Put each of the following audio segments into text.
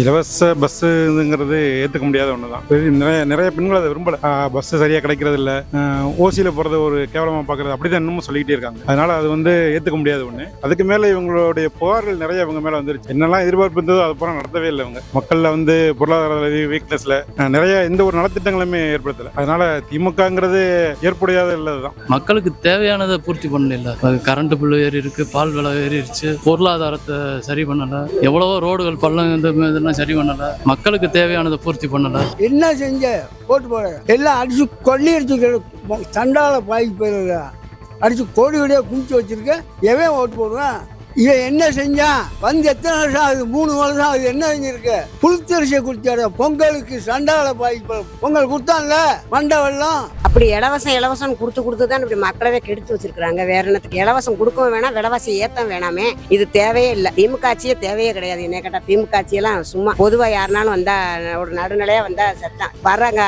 இலவச பஸ்ஸுங்கிறது ஏற்றுக்க முடியாத ஒன்று தான் நிறைய நிறைய பெண்கள் அதை விரும்பல. பஸ்ஸு சரியாக கிடைக்கிறது இல்லை. ஓசியில் போகிறது ஒரு கேவலமாக பார்க்குறது அப்படி தான் இன்னமும் சொல்லிக்கிட்டே இருக்காங்க. அதனால் அது வந்து ஏற்றுக்க முடியாத ஒன்று அதுக்கு மேலே இவங்களுடைய புகார்கள் நிறைய இவங்க மேலே வந்துருச்சு. என்னெல்லாம் எதிர்பார்ப்பு இருந்ததோ அது பூரா நடத்தவே இல்லை இவங்க. மக்களில் வந்து பொருளாதார வீக்னஸில் நிறைய எந்த ஒரு நலத்திட்டங்களுமே ஏற்படுத்தலை. அதனால் திமுகங்கிறது ஏற்புடையாத இல்லது தான் மக்களுக்கு தேவையானதை பூர்த்தி பண்ணல. கரண்ட் பில்லு ஏறி இருக்குது பால் விலை ஏறிடுச்சு பொருளாதாரத்தை சரி பண்ணலை. எவ்வளவோ ரோடுகள் பள்ளம் இந்த இதெல்லாம் சரி பண்ணல. மக்களுக்கு தேவையானதை பூர்த்தி பண்ணல. என்ன செஞ்ச? போட்டு போட. எல்லாம் அடிச்சு கொள்ளி அடிச்சு சண்டால பாய்க்கு போயிருக்க. அடிச்சு கோடி கோடியாக குமிச்சு வச்சிருக்க. எவன் ஓட்டு போடுவேன் இவன் என்ன செஞ்சான் வந்து எத்தனை வருஷம் ஆகுது? மூணு வருஷம் ஆகுது. என்ன செஞ்சிருக்கு? புழுத்தரிசியை குடிச்சாரு. பொங்கலுக்கு சண்டால பாய்க்கு பொங்கல் கொடுத்தான்ல? மண்டை வெள்ளம்? அப்படி இலவசம் இலவசம் கொடுத்து கொடுத்து தான் இப்படி மக்களவே கெடுத்து வச்சிருக்காங்க வேற என்னத்துக்கு? இலவசம் கொடுக்கவும் வேணாம் விலவாசி ஏத்தம் வேணாமே. இது தேவையே இல்லை. திமுக ஆட்சியே தேவையே கிடையாது. என்ன கேட்டா திமுக ஆட்சியெல்லாம் சும்மா பொதுவா யாருனாலும் வந்தா ஒரு நடுநிலையா வந்தா சத்தம் வர்றாங்க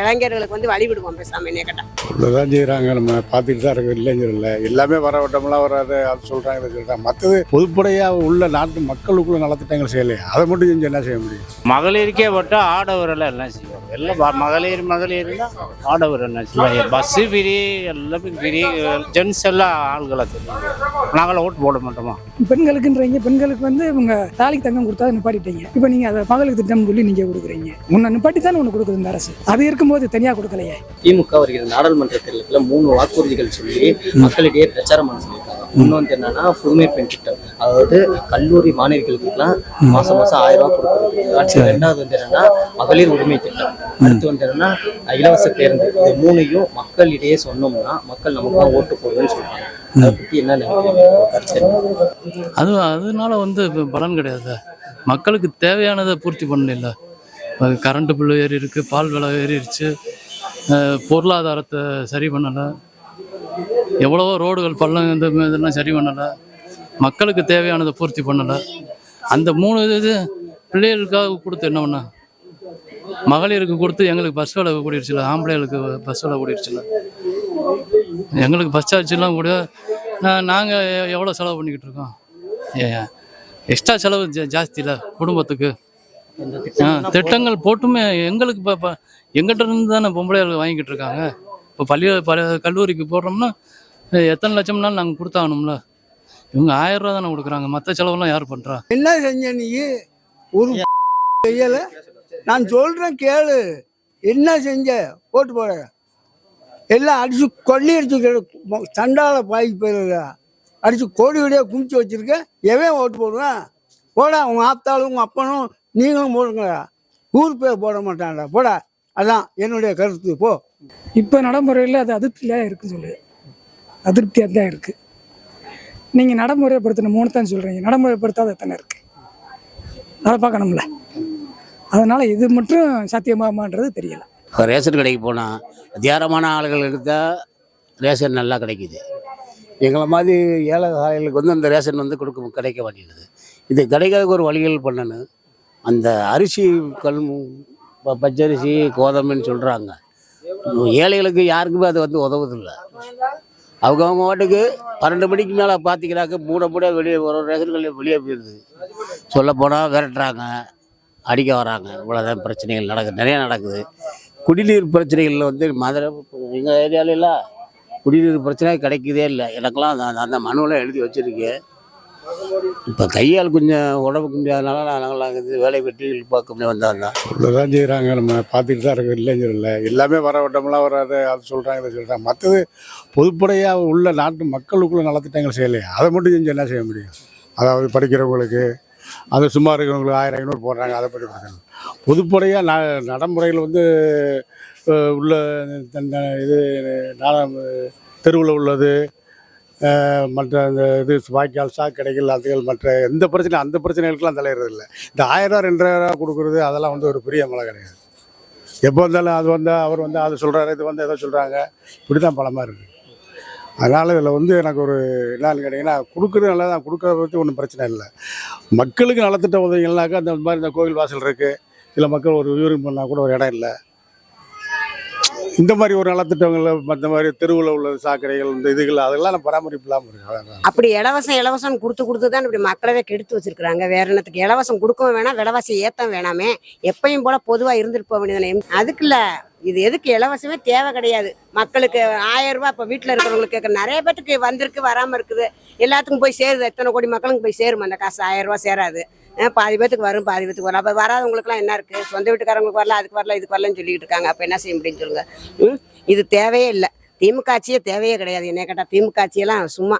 இளைஞர்களுக்கு வந்து வழிவிடுவோம் பேசாம என்ன கேட்டா. தான் செய்கிறாங்க நம்ம பார்த்துட்டு தான் இருக்கோம். இல்லைன்னு சொல்லல. எல்லாமே வரவட்டமெல்லாம் வராது. அது சொல்கிறாங்க இதை சொல்கிறாங்க மற்றது பொதுப்படையாக உள்ள நாட்டு மக்களுக்குள்ள நலத்திட்டங்கள் செய்யலையே. அதை மட்டும் செஞ்சு என்ன செய்ய முடியும்? மகளிருக்கே மட்டும் ஆடவரெல்லாம் எல்லாம் செய்யும். எல்லாம் மகளிர் மகளிர்னா ஆடவர் என்ன செய்வாங்க பஸ்ஸு ஃப்ரீ எல்லாமே ஃப்ரீ ஜென்ஸ் எல்லாம் ஆள்களை தெரியும் நாங்களாம் ஓட்டு போட மாட்டோமா பெண்களுக்குன்றீங்க பெண்களுக்கு வந்து இவங்க தாலிக்கு தங்கம் கொடுத்தா நிப்பாட்டிட்டீங்க. இப்போ நீங்க அதை மகளுக்கு திட்டம் சொல்லி நீங்க கொடுக்குறீங்க. உன்னை நிப்பாட்டி தானே ஒன்று கொடுக்குது இந்த அரசு. அது இருக்கும்போது தனியா கொடுக்கலையே? திமுக வருகிற நாடாளுமன்ற தேர்தலுக்குள்ள மூணு வாக்குறுதிகள் சொல்லி மக்களிடையே பிரச்சாரம் பண்ண சொல்லியிருக்காங்க. வந்து என்னன்னா புதுமை பெண் திட்டம் அதாவது கல்லூரி மாணவிகளுக்குலாம் மாசம் மாசம் ஆயிரம் ரூபாய் கொடுக்குறது அடுத்து ரெண்டாவது வந்து என்னன்னா மகளிர் உரிமை திட்டம். அடுத்து வந்து என்னன்னா இலவச பேருந்து. இது மூணையும் மக்களிடையே சொன்னோம்னா மக்கள் நமக்கு தான் ஓட்டு போடுவேன்னு சொல்றாங்க. அதை பத்தி என்ன? அது அதனால வந்து பலன் கிடையாது மக்களுக்கு தேவையானதை பூர்த்தி பண்ணல கரண்ட் பில்லு ஏறி இருக்கு பால் விலை ஏறிடுச்சு. பொருளாதாரத்தை சரி பண்ணலை. எவ்வளவோ ரோடுகள் பள்ளம் இந்த இதெல்லாம் சரி பண்ணலை. மக்களுக்கு தேவையானதை பூர்த்தி பண்ணலை. அந்த மூணு இது பிள்ளைகளுக்காக கொடுத்து என்ன பண்ண? மகளிருக்கு கொடுத்து எங்களுக்கு பஸ் விலை கூடிருச்சுல ஆம்பளைகளுக்கு பஸ் விலை கூடிருச்சுல எங்களுக்கு பஸ் சார்ஜெலாம் கூட நாங்கள் எவ்வளோ செலவு பண்ணிக்கிட்டு இருக்கோம்? எக்ஸ்ட்ரா செலவு ஜா ஜாஸ்தி இல்லை குடும்பத்துக்கு. ஆ, திட்டங்கள் போட்டுமே எங்களுக்கு இப்போ இப்போ எங்கிட்ட இருந்து தானே பொம்பளைகள் வாங்கிட்டு இருக்காங்க? இப்போ பள்ளி ப கல்லூரிக்கு போடுறோம்னா எத்தனை லட்சம்னாலும் நாங்கள் கொடுத்தாகணும்ல. இவங்க ஆயிரம் ரூபா தானே கொடுக்குறாங்க. மற்ற செலவெல்லாம் யார் பண்ணுறா என்ன செஞ்ச நீ? ஒரு செய்யல. நான் சொல்றேன் கேளு. என்ன செஞ்ச? போட்டு போட. எல்லாம் அடிச்சு கொள்ளி அடிச்சு சண்டால பாய்க்கு போயிருக்க. அடிச்சு கோடி கோடியாக குமிச்சு வச்சிருக்க. எவன் ஓட்டு போடுவேன்? போடா உங்க ஆத்தாளும் உங்க அப்பனும் நீங்களும் போடுங்களா ஊர் பேர் போட மாட்டான்டா. போடா. அதான் என்னுடைய கருத்து. போ. இப்போ நடைமுறையில் அது அதிருப்தியாக இருக்கு சொல்லு. அதிருப்தியாக தான் இருக்குது நீங்கள் நடைமுறைப்படுத்தின மூணு தான் சொல்கிறீங்க நடைமுறைப்படுத்தாத எத்தனை இருக்குது அதை பார்க்கணும்ல. அதனால் இது மட்டும் சாத்தியமாமான்றது தெரியல. இப்போ ரேஷன் கடைக்கு போனால் தியாரமான ஆளுகளுக்கு தான் ரேஷன் நல்லா கிடைக்குது. எங்களை மாதிரி ஏழை ஆளுகளுக்கு வந்து அந்த ரேஷன் வந்து கொடுக்க கிடைக்க மாட்டேங்குது. இது கிடைக்காதக்கு ஒரு வழிகள் பண்ணணும் அந்த அரிசி கல் ப- பச்சரிசி கோதமைன்னு சொல்கிறாங்க ஏழைகளுக்கு யாருக்குமே அது வந்து உதவுதில்லை. அவங்கவுங்க வாட்டுக்கு பன்னெண்டு மணிக்கு மேலே பார்த்திங்கனாக்க மூட மூட வெளியே ஒரு ரேஷன் கடையில் வெளியே போயிடுது. சொல்லப்போனால் விரட்டுறாங்க. அடிக்க வராங்க. இவ்வளோதான் பிரச்சனைகள் நடக்குது. நிறையா நடக்குது. குடிநீர் பிரச்சனைகளில் வந்து மதுரை எங்கள் ஏரியாலெல்லாம் குடிநீர் பிரச்சனை கிடைக்குதே இல்லை. எனக்கெல்லாம் அந்த அந்த மனுவெல்லாம் எழுதி வச்சுருக்கேன். இப்போ கையால் கொஞ்சம் உடம்புக்கு முடியாதனால நாங்களாம் இது வேலை வெட்டி பார்க்க முடியாது வந்தால் தான் செய்கிறாங்க நம்ம பார்த்துட்டு தான் இருக்கோம் இல்லைன்னு சொல்லல. எல்லாமே வர வட்டமெல்லாம் வராது அது சொல்கிறாங்க இதை சொல்கிறாங்க மற்றது பொதுப்படையாக உள்ள நாட்டு மக்களுக்குள்ள நலத்திட்டங்கள் செய்யலையே? அதை மட்டும் செஞ்சு என்ன செய்ய முடியும்? அதாவது படிக்கிறவங்களுக்கு அது சும்மா இருக்கிறவங்களுக்கு ஆயிரம் ஐநூறு போடுறாங்க அதை பற்றி கொடுக்கணும் பொதுப்படையாக ந நடைமுறையில் வந்து உள்ள இது தெருவில் உள்ளது மற்ற அந்த இது வாய்க்கால் சாக்கடைகள் அதுகள் மற்ற எந்த பிரச்சனை அந்த பிரச்சனைகளுக்கெல்லாம் தலையிடுறது இல்லை இந்த ஆயிரம் ரூபா ரெண்டாயிரம் ரூபா கொடுக்குறது அதெல்லாம் வந்து ஒரு பெரிய மழை கிடையாது. எப்போ வந்தாலும் அது வந்தால் அவர் வந்து அது சொல்கிறாரு இது வந்து எதோ சொல்கிறாங்க இப்படி தான் பலமாக இருக்குது அதனால் இதில் வந்து எனக்கு ஒரு என்னன்னு கேட்டிங்கன்னா கொடுக்குறது நல்லா தான் கொடுக்குறத பற்றி ஒன்றும் பிரச்சனை இல்லை. மக்களுக்கு நலத்திட்ட உதவிகள்னாக்கா அந்த மாதிரி இந்த கோவில் வாசல் இருக்குது சில மக்கள் ஒரு வியூரிங் பண்ணால் கூட ஒரு இடம் இல்லை. இந்த மாதிரி ஒரு நலத்திட்டங்கள் மற்ற மாதிரி தெருவில் உள்ள சாக்கடைகள் இந்த இதுகள் அதெல்லாம் நம்ம பராமரிப்பு இல்லாமல் இருக்கு. அப்படி இலவசம் இலவசம் கொடுத்து கொடுத்து தான் இப்படி மக்களவே கெடுத்து வச்சிருக்காங்க வேற என்னத்துக்கு? இலவசம் கொடுக்கவும் வேணாம் விலவாசி ஏற்ற வேணாமே. எப்பயும் போல பொதுவாக இருந்துட்டு போக வேண்டியதானே அதுக்கு இல்லை இது எதுக்கு இலவசமே தேவை கிடையாது. மக்களுக்கு ஆயிரம் ரூபாய் இப்போ வீட்டில் இருக்கிறவங்களுக்கு கேட்குற நிறைய பேத்துக்கு வந்திருக்கு வராமல் இருக்குது. எல்லாத்துக்கும் போய் சேருது. எத்தனை கோடி மக்களுக்கு போய் சேரும்? அந்த காசு ஆயிரம் ரூபாய் சேராது. பாதி பேத்துக்கு வரும் பாதி பேத்துக்கு வரும். அப்போ வராதவங்களுக்குலாம் என்ன இருக்குது சொந்த வீட்டுக்காரங்களுக்கு வரல அதுக்கு வரல இதுக்கு வரலன்னு சொல்லிட்டு இருக்காங்க. அப்போ என்ன செய்ய முடியும்னு சொல்லுங்க. இது தேவையே இல்லை. திமுக ஆட்சியே தேவையே கிடையாது. என்ன கேட்டால் திமுக ஆட்சியெல்லாம் சும்மா.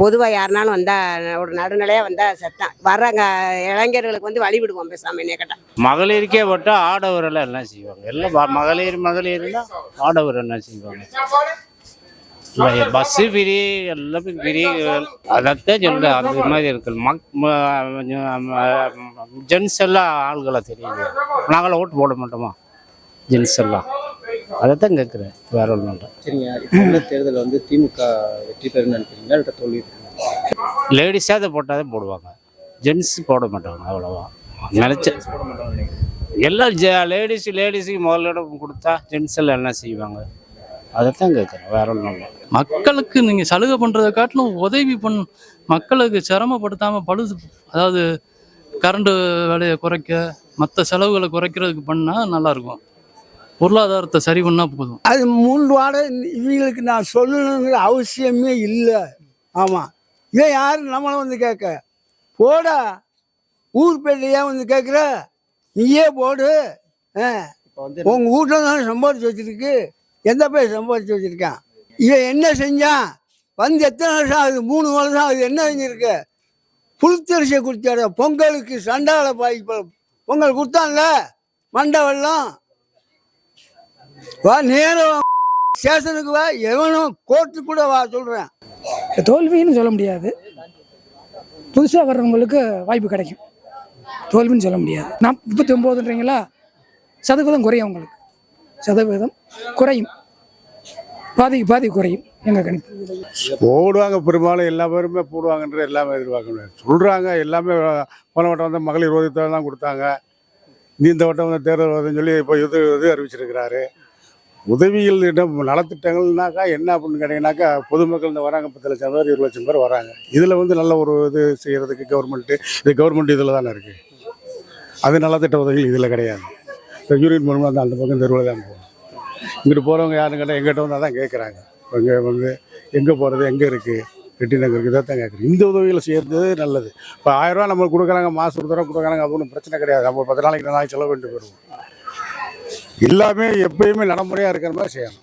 பொதுவாக யாருனாலும் வந்தால் ஒரு நடுநிலையாக வந்தால் சத்தம். வர்றாங்க இளைஞர்களுக்கு வந்து வழி விடுவோம் பேசாமல் என்ன கேட்டால் மகளிருக்கே போட்டால் ஆடவரெல்லாம் என்ன செய்வாங்க? எல்லாம் மகளிர் மகளிர்னா ஆடவர் என்ன செய்வாங்க? பஸ்ஸு ஃப்ரீ எல்லாமே ஃப்ரீ அதைத்தான் சொல்கிறேன் அந்த மாதிரி இருக்கு. மக் ஜென்ஸ் எல்லாம் ஆள்களை தெரியுது. நாங்களாம் ஓட்டு போட மாட்டோமா? ஜென்ஸ் எல்லாம். அதைத்தான் கேட்குறேன். வேற ஒன்றும் இல்லை. சரிங்க. தேர்தலில் வந்து திமுக வெற்றி பெறும் நினைக்கிறீங்களா? தோல்வி லேடிஸாக அதை போட்டால் தான் போடுவாங்க. ஜென்ஸ் போட மாட்டாங்க அவ்வளோவா. நினச்ச எல்லாம் ஜ லேடிஸ் லேடிஸுக்கு முதலிடம் கொடுத்தா ஜென்ஸ் எல்லாம் என்ன செய்வாங்க? அதைத்தான் கேட்குறேன் வேற ஒன்றும் இல்லை. மக்களுக்கு நீங்கள் சலுகை பண்ணுறதை காட்டிலும் உதவி பண் மக்களுக்கு சிரமப்படுத்தாமல் பழுது அதாவது கரண்ட் விலையை குறைக்க மற்ற செலவுகளை குறைக்கிறதுக்கு பண்ணால் நல்லாயிருக்கும் பொருளாதாரத்தை சரி பண்ணால் போதும். அது மூன்று வாடகை இவங்களுக்கு நான் சொல்லணுங்கிற அவசியமே இல்லை. ஆமாம் இவன் யார் நம்மளை வந்து கேட்க? போடா. ஊர் பேர்லையே வந்து கேட்குற நீயே போடு. ஆ. இப்போ வந்து உங்கள் வீட்டில் தானே சம்பாதிச்சு வச்சிருக்கு. எந்த பேர் சம்பாதிச்சு வச்சிருக்கான்? இவன் என்ன செஞ்சான்? வந்து எத்தனை வருஷம் ஆகுது? மூணு வருஷம் ஆகுது. என்ன செஞ்சிருக்கு? புழுத்தரிசியை கொடுத்தாரு பொங்கலுக்கு சண்டால பாய் பொங்கல் கொடுத்தான்ல? மண்டை வெள்ளம். வா நேரம் ஸ்டேஷனுக்கு வா. எவனும் கோர்ட்டு கூட வா சொல்கிறேன் தோல்வின்னு சொல்ல முடியாது. புதுசாக வர்றவங்களுக்கு வாய்ப்பு கிடைக்கும். தோல்வின்னு சொல்ல முடியாது. நான் முப்பத்தி ஒம்போதுன்றீங்களா சதவீதம் குறையும் உங்களுக்கு. சதவீதம் குறையும். பாதிக்கு பாதி குறையும். எங்கள் கணிப்பு. போடுவாங்க பெரும்பாலும் எல்லா பேருமே போடுவாங்கன்ற எல்லாமே எதிர்பார்க்க முடியாது சொல்கிறாங்க எல்லாமே போன வட்டம் வந்து மகளிர் உதவித்தொகை தான் கொடுத்தாங்க. நீ இந்த வட்டம் வந்து தேர்தல் வருதுன்னு சொல்லி இப்போ இது இது அறிவிச்சிருக்கிறாரு. உதவிகள் இடம் நலத்திட்டங்கள்னாக்கா என்ன அப்படின்னு கேட்டிங்கனாக்கா பொதுமக்கள் இந்த வராங்க பத்து லட்சம் பேர் இருபது லட்சம் பேர் வராங்க. இதில் வந்து நல்ல ஒரு இது செய்கிறதுக்கு கவர்மெண்ட்டு இது கவர்மெண்ட் இதில் தானே இருக்குது அது நலத்திட்ட உதவிகள் இதில் கிடையாது. இப்போ யூனியன் மூலமாக அந்த அந்த பக்கம் தெருவில் தான் போகும் இங்கிட்டு போகிறவங்க யாருன்னு கேட்டால் எங்கிட்ட வந்தால் தான் கேட்குறாங்க இங்கே வந்து எங்கே போகிறது எங்கே இருக்குது வெட்டினங்க இருக்குது இதை தான் கேட்குறேன் இந்த உதவிகளை செய்கிறது நல்லது. இப்போ ஆயிரரூவா நம்ம கொடுக்குறாங்க மாதம் ஒரு தடவை கொடுக்குறாங்க அது ஒன்றும் பிரச்சனை கிடையாது. நம்ம ஒரு பத்து நாளைக்கு நாளைக்கு செலவு பண்ணிட்டு போயிடுவோம். எல்லாமே எப்பயுமே நடைமுறையாக இருக்கிற மாதிரி செய்யணும்.